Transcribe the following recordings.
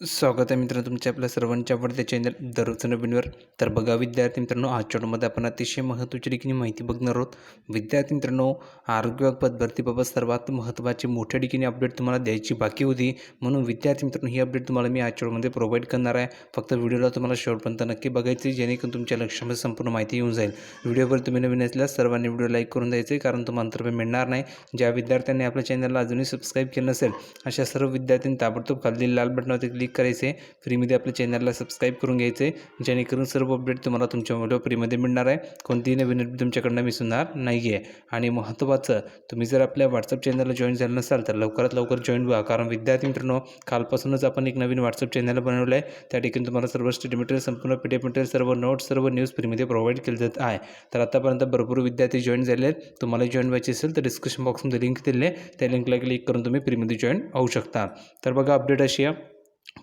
स्वागत आहे मित्रांनो तुमच्या आपल्या सर्वांच्या आवडत्या चॅनल दररोज नवीनवर. तर बघा विद्यार्थी मित्रांनो आजच्या व्हिडिओमध्ये आपण अतिशय महत्त्वाची ठिकाणी माहिती बघणार आहोत. विद्यार्थी मित्रांनो आरोग्य पदभरतीबाबत सर्वात महत्त्वाची मोठ्या ठिकाणी अपडेट तुम्हाला द्यायची बाकी होती. म्हणून विद्यार्थी मित्रांनो ही अपडेट तुम्हाला मी आजच्या व्हिडिओमध्ये प्रोव्हाइड करणार आहे. फक्त व्हिडिओला तुम्हाला शेवटपर्यंत नक्की बघायची जेणेकरून तुमच्या लक्षामध्ये संपूर्ण माहिती येऊन जाईल. व्हिडिओवर तुम्ही नवीन असल्यास सर्वांनी व्हिडिओ लाईक करून द्यायचे कारण तुम्हाला अंतर्भय मिळणार नाही. ज्या विद्यार्थ्यांनी आपल्या चॅनलला अजूनही सबस्क्राईब केलं नसेल अशा सर्व विद्यार्थ्यांनी ताबडतोब खाली लाल बटनावरती क्लिक क्लिक करायचे. फ्रीमध्ये आपल्या चॅनलला सबस्क्राईब करून घ्यायचे. जेणेकरून सर्व अपडेट तुम्हाला तुमच्या व्हिडिओ फ्रीमध्ये मिळणार आहे. कोणतीही नवीन अपडेट तुमच्याकडनं मिसणार नाही आहे आणि महत्त्वाचं तुम्ही जर आपल्या व्हॉट्सअप चॅनलला जॉईन झालं नसाल तर लवकरात लवकर जॉईन व्हा. कारण विद्यार्थी मित्रांनो कालपासूनच आपण एक नवीन व्हॉट्सअप चॅनल बनवलं आहे. त्या ठिकाणी तुम्हाला सर्व स्टडी मटेरियल संपूर्ण पी डी मटेरियल सर्व नोट्स सर्व न्यूज फ्रीमध्ये प्रोव्हाइड केले जात आहे. तर आतापर्यंत भरपूर विद्यार्थी जॉईन झाले आहेत. तुम्हाला जॉईन व्हायचे असेल तर डिस्क्रिप्शन बॉक्समध्ये लिंक दिले आहे. त्या लिंकला क्लिक करून तुम्ही फ्रीमध्ये जॉईन होऊ शकता. तर बघा अपडेट अशी आहे.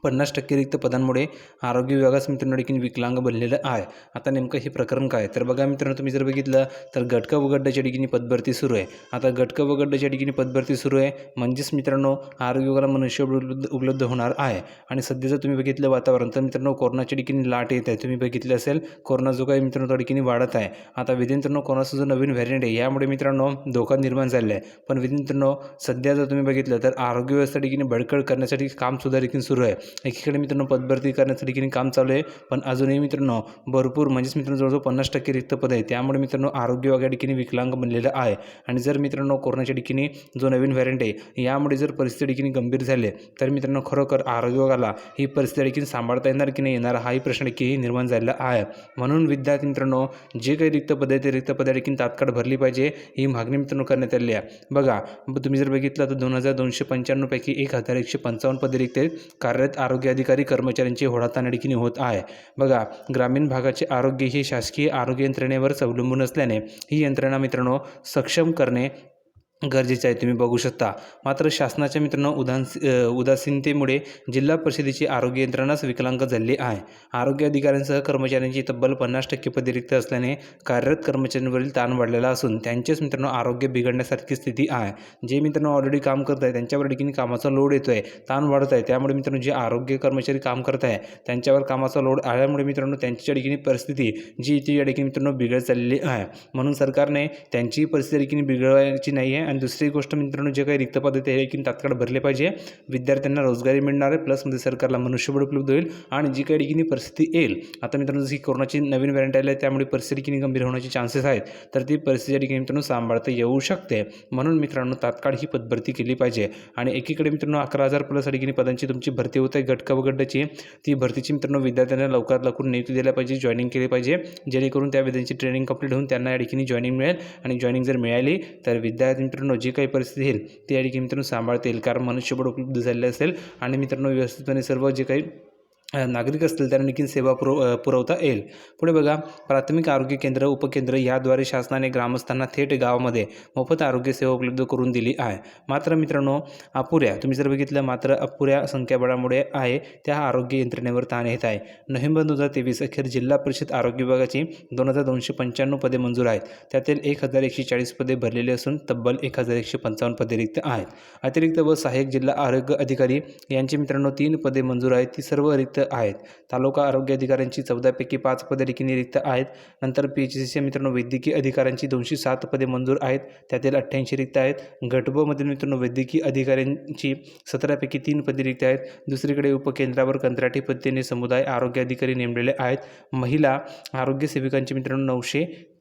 पन्नास टक्के रिक्त पदांमुळे आरोग्य विभागास मित्रांनो देखील विकलांग बनलेलं आहे. आता नेमकं हे प्रकरण काय तर बघा मित्रांनो तुम्ही जर बघितलं तर गटका वगड्डाच्या ठिकाणी पदभरती सुरू आहे. आता गटका वगड्डाच्या ठिकाणी पदभरती सुरू आहे म्हणजेच मित्रांनो आरोग्य विभागाला मनुष्यबळ उपलब्ध उपलब्ध होणार आहे. आणि सध्या जर तुम्ही बघितलं वातावरण तर मित्रांनो कोरोनाच्या ठिकाणी लाट येत आहे. तुम्ही बघितलं असेल कोरोना जो काही मित्रांनो त्या ठिकाणी वाढत आहे. आता विधिंत्रांनो कोरोनाचा जो नवीन व्हेरियंट आहे यामुळे मित्रांनो धोका निर्माण झालेला आहे. पण विधिंत्रांनो सध्या जर तुम्ही बघितलं तर आरोग्य व्यवस्था ठिकाणी बळकट करण्यासाठी कामसुद्धा देखील सुरू आहे. एकीकडे मित्रांनो पदभरती करण्यासाठी ठिकाणी काम चालू आहे पण अजूनही मित्रांनो भरपूर म्हणजेच मित्रांनो जवळजवळ पन्नास टक्के रिक्त पद आहे त्यामुळे मित्रांनो आरोग्य वगैरे ठिकाणी विकलांग बनलेलं आहे. आणि जर मित्रांनो कोरोनाच्या ठिकाणी जो नवीन व्हॅरियंट आहे यामुळे जर परिस्थिती ठिकाणी गंभीर झाले तर मित्रांनो खरोखर आरोग्य विभागाला ही परिस्थिती देखील सांभाळता येणार की नाही येणार हाही प्रश्न देखील निर्माण झालेला आहे. म्हणून विद्यार्थी मित्रांनो जे काही रिक्त पद आहे ते रिक्त पदं देखील तात्काळ भरली पाहिजे ही मागणी मित्रांनो करण्यात आली आहे. बघा तुम्ही जर बघितलं तर दोन हजार दोनशे पंच्याण्णवपैकी एक हजार एकशे पंचावन्न पदे रिक्त आहेत. कार्यरत आरोग्य अधिकारी कर्मचाऱ्यांची होडातानडकीने होत आहे. बघा ग्रामीण भागाचे आरोग्य हे शासकीय आरोग्य यंत्रणेवरच अवलंबून असल्याने ही यंत्रणा मित्रांनो सक्षम करणे गरजेचं आहे तुम्ही बघू शकता. मात्र शासनाच्या मित्रांनो उदास उदासीनतेमुळे जिल्हा परिषदेची आरोग्य यंत्रणाच विकलांग झाली आहे. आरोग्य अधिकाऱ्यांसह कर्मचाऱ्यांची तब्बल पन्नास टक्के पदे रिक्त असल्याने कार्यरत कर्मचाऱ्यांवरील ताण वाढलेला असून त्यांचेच मित्रांनो आरोग्य बिघडण्यासारखी स्थिती आहे. जे मित्रांनो ऑलरेडी काम करत आहे त्यांच्यावर देखील कामाचा लोड येतो आहे ताण वाढत आहे. त्यामुळे मित्रांनो जे आरोग्य कर्मचारी काम करत आहे त्यांच्यावर कामाचा लोड आल्यामुळे मित्रांनो त्यांच्या ठिकाणी परिस्थिती जी ती या ठिकाणी मित्रांनो बिघडत चाललेली आहे. म्हणून सरकारने त्यांची परिस्थिती देखील बिघडवायची नाही आहे. आणि दुसरी गोष्ट मित्रांनो जे काही रिक्त पद आहे की तात्काळ भरले पाहिजे. विद्यार्थ्यांना रोजगारी मिळणार आहे प्लसमध्ये सरकारला मनुष्यबळ उपलब्ध होईल आणि जी काही ठिकाणी परिस्थिती येईल आता मित्रांनो जशी कोरोनाची नवीन व्हॅरियंट आली आहे त्यामुळे परिस्थिती किनी गंभीर होण्याचे चान्सेस आहेत. तर ती परिस्थिती ठिकाणी मित्रांनो सांभाळता येऊ शकते. म्हणून मित्रांनो तात्काळ ही पदभरती केली पाहिजे. आणि एकीकडे मित्रांनो अकरा हजार प्लस या ठिकाणी पदांची तुमची भरती होत आहे गटका व गड्डाची ती भरतीची मित्रांनो विद्यार्थ्यांना लवकरात लवकर नियुक्ती दिल्या पाहिजे जॉईनिंग केली पाहिजे. जेणेकरून त्या विद्यार्थ्यांची ट्रेनिंग कंप्लीट होऊन त्यांना या ठिकाणी जॉईनिंग मिळेल. आणि जॉईनिंग जर मिळाली तर विद्यार्थी मित्रांनो जी काही परिस्थिती येईल ती या ठिकाणी मित्रांनो सांभाळता येईल. कारण मनुष्यबळ उपलब्ध झालेलं असेल. आणि मित्रांनो व्यवस्थितपणे सर्व जे काही नागरिक असतील त्यांना निखील सेवा पुरव पुरवता येईल. पुढे बघा प्राथमिक आरोग्य केंद्र उपकेंद्र याद्वारे शासनाने ग्रामस्थांना थेट गावामध्ये मोफत आरोग्य सेवा उपलब्ध करून दिली आहे. मात्र मित्रांनो अपुऱ्या तुम्ही जर बघितलं मात्र अपुऱ्या संख्याबळामुळे आहे त्या आरोग्य यंत्रणेवर ताण येत आहे. नोव्हेंबर दोन हजार तेवीस अखेर जिल्हा परिषद आरोग्य विभागाची दोन हजार दोनशे पंच्याण्णव पदे मंजूर आहेत. त्यातील एक हजार एकशे चाळीस पदे भरलेली असून तब्बल एक हजार एकशे पंचावन्न पदे रिक्त आहेत. अतिरिक्त व सहाय्यक जिल्हा आरोग्य अधिकारी यांची मित्रांनो तीन पदे मंजूर आहेत. ती सर्व रिक्त आहेत. तालुका आरोग्य अधिकाऱ्यांची चौदापैकी पाच पदे देखील रिक्त आहेत. नंतर पी एच सीच्या मित्रांनो वैद्यकीय अधिकाऱ्यांची दोनशे सात पदे मंजूर आहेत. त्यातील अठ्ठ्याऐंशी रिक्त आहेत. गटबमधील मित्रांनो वैद्यकीय अधिकाऱ्यांची सतरापैकी तीन पदे रिक्त आहेत. दुसरीकडे उपकेंद्रावर कंत्राटी पद्धतीने समुदाय आरोग्य अधिकारी नेमलेले आहेत. महिला आरोग्य सेविकांची मित्रांनो नऊशे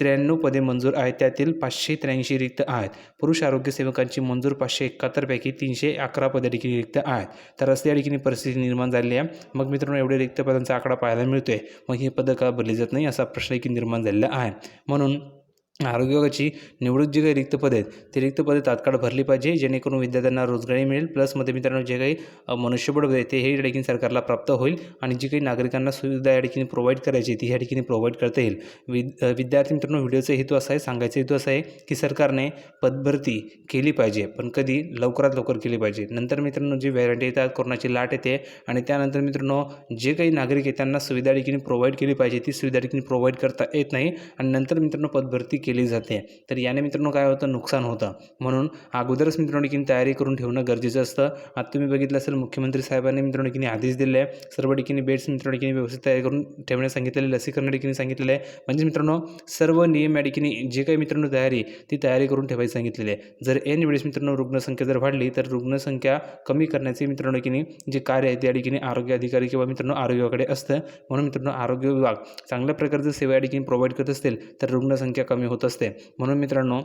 त्र्याण्णव पदे मंजूर आहेत. त्यातील पाचशे त्र्याऐंशी रिक्त आहेत. पुरुष आरोग्य सेवकांची मंजूर पाचशे एकाहत्तरपैकी तीनशे अकरा पदे देखील रिक्त आहेत. तर असं या ठिकाणी परिस्थिती निर्माण झालेली आहे. मग मित्रांनो एवढे रिक्त पदांचा आकडा पाहायला मिळतोय. मग ही पदं का भरली जात नाही असा प्रश्न देखील निर्माण झालेला आहे. म्हणून आरोग्य विभागाची निवडक जी काही रिक्त पदे आहेत ते रिक्त पदे तात्काळ भरली पाहिजे जेणेकरून विद्यार्थ्यांना रोजगारी मिळेल प्लसमध्ये मित्रांनो जे काही मनुष्यबळ आहे ते हे या ठिकाणी सरकारला प्राप्त होईल आणि जी काही नागरिकांना सुविधा या ठिकाणी प्रोव्हाइड करायची ती ह्या ठिकाणी प्रोव्हाइड करता येईल. विद विद्यार्थी मित्रांनो व्हिडिओचा हेतू असा आहे सांगायचा हेतू असा आहे की सरकारने पदभरती केली पाहिजे पण कधी लवकरात लवकर केली पाहिजे. नंतर मित्रांनो जी व्हॅरंटी येतात कोरोनाची लाट येते आणि त्यानंतर मित्रांनो जे काही नागरिक आहेत त्यांना सुविधा ठिकाणी प्रोव्हाइड केली पाहिजे ती सुविधा ठिकाणी प्रोव्हाइड करता येत नाही आणि नंतर मित्रांनो पदभरती केली केली जाते. तर याने मित्रांनो काय होतं? नुकसान होतं. म्हणून अगोदरच मित्रांनो की तयारी करून ठेवणं गरजेचं असतं. आता तुम्ही बघितलं असेल मुख्यमंत्री साहेबांनी मित्रांनो की आदेश दिले आहे सर्व ठिकाणी बेड्स मित्रांनो की व्यवस्थित तयारी करून ठेवण्यास सांगितलेले लसीकरण ठिकाणी सांगितलेलं आहे म्हणजे मित्रांनो सर्व नियम या ठिकाणी जे काही मित्रांनो तयारी ती तयारी करून ठेवायची सांगितलेली आहे. जर एन वेळेस मित्रांनो रुग्णसंख्या जर वाढली तर रुग्णसंख्या कमी करण्याचे मित्रांनो की जे कार्य आहे त्या ठिकाणी आरोग्य अधिकारी किंवा मित्रांनो आरोग्य विभागाकडे असतं. म्हणून मित्रांनो आरोग्य विभाग चांगल्या प्रकारचं सेवा या ठिकाणी प्रोव्हाइड करत असतील तर रुग्णसंख्या कमी होत असते. म्हणून मित्रांनो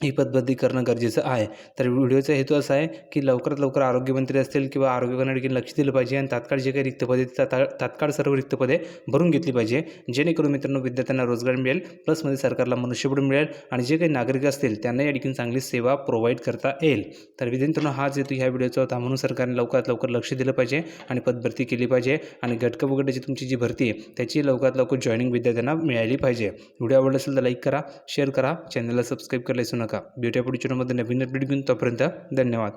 ही पद्धती करणं गरजेचं आहे. तर व्हिडिओचा हेतू असा आहे की लवकरात लवकर आरोग्यमंत्री असतील किंवा आरोग्य ठिकाणी लक्ष दिलं पाहिजे आणि तात्काळ जे काही रिक्त पदे तात्काळ तात्काळ सर्व रिक्त पदे भरून घेतली पाहिजे. जेणेकरून मित्रांनो विद्यार्थ्यांना रोजगार मिळेल प्लसमध्ये सरकारला मनुष्यबळ मिळेल आणि जे काही नागरिक असतील त्यांना या ठिकाणी चांगली सेवा प्रोव्हाइड करता येईल. तर विद्यार्थ्यांनो हाच हेतू ह्या व्हिडिओचा होता म्हणून सरकारने लवकरात लवकर लक्ष दिलं पाहिजे आणि पदभरती केली पाहिजे आणि घटक वगैरेची तुमची जी भरती आहे त्याची लवकरात लवकर जॉईनिंग विद्यार्थ्यांना मिळाली पाहिजे. व्हिडिओ आवडला असेल तर लाईक करा शेअर करा चॅनलला सबस्क्राईब करायला नका भेटूया पुढच्या व्हिडिओमध्ये नवीन अपडेट घेऊन तोपर्यंत धन्यवाद